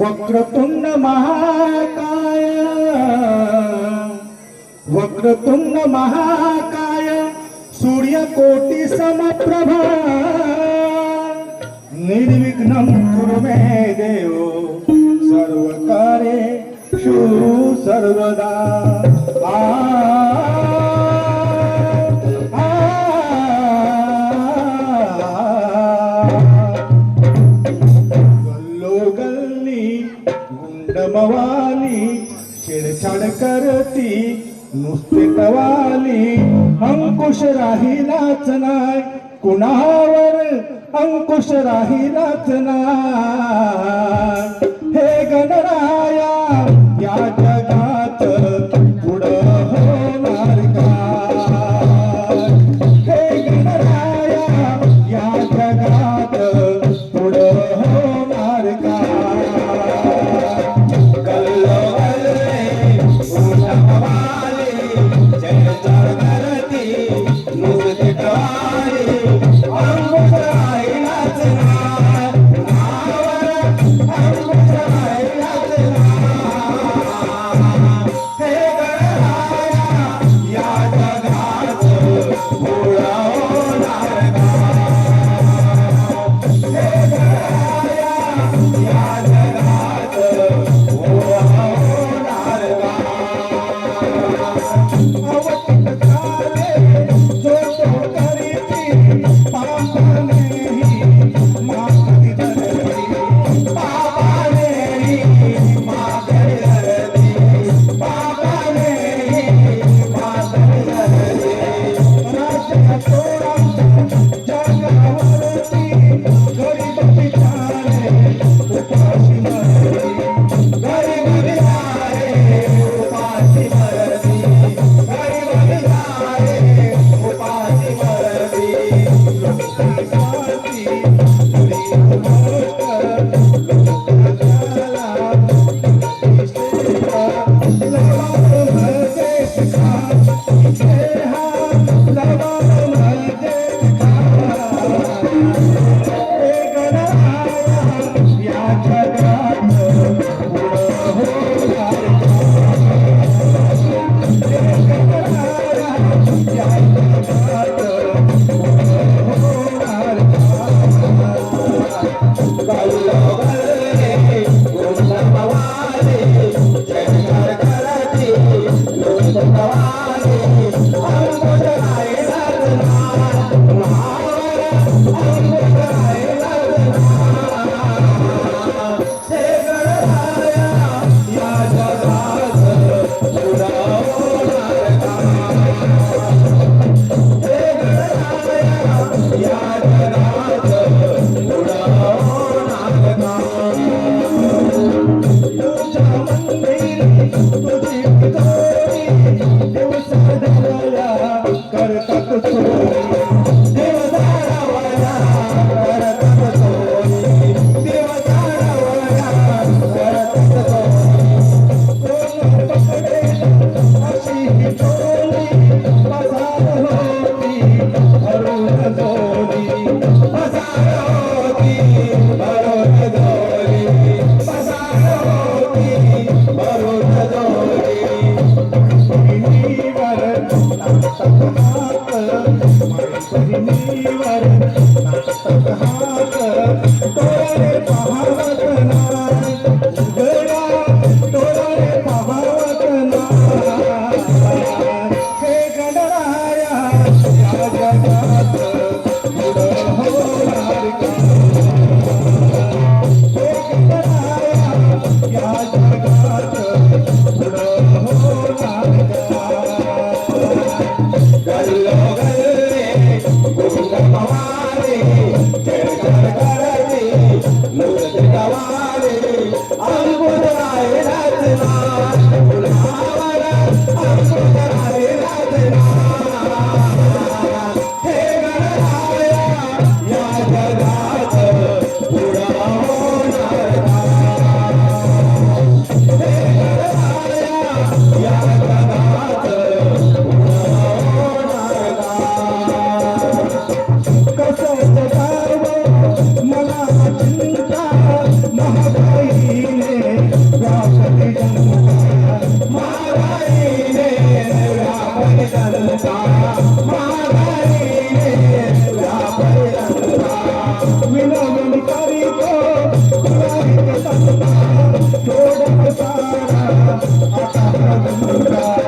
वक्रतुंड महाकाय वक्रतुंड महाकाय सूर्यकोटि समप्रभा निर्विघ्नं कुरु मे। सर्वदा गल्लोगल्ली गुंडमवाली छेडछाड करती नुसते टवाली अंकुश राहिलाच नाही कुणावर अंकुश राहिलाच नाही हे गणरा Bye.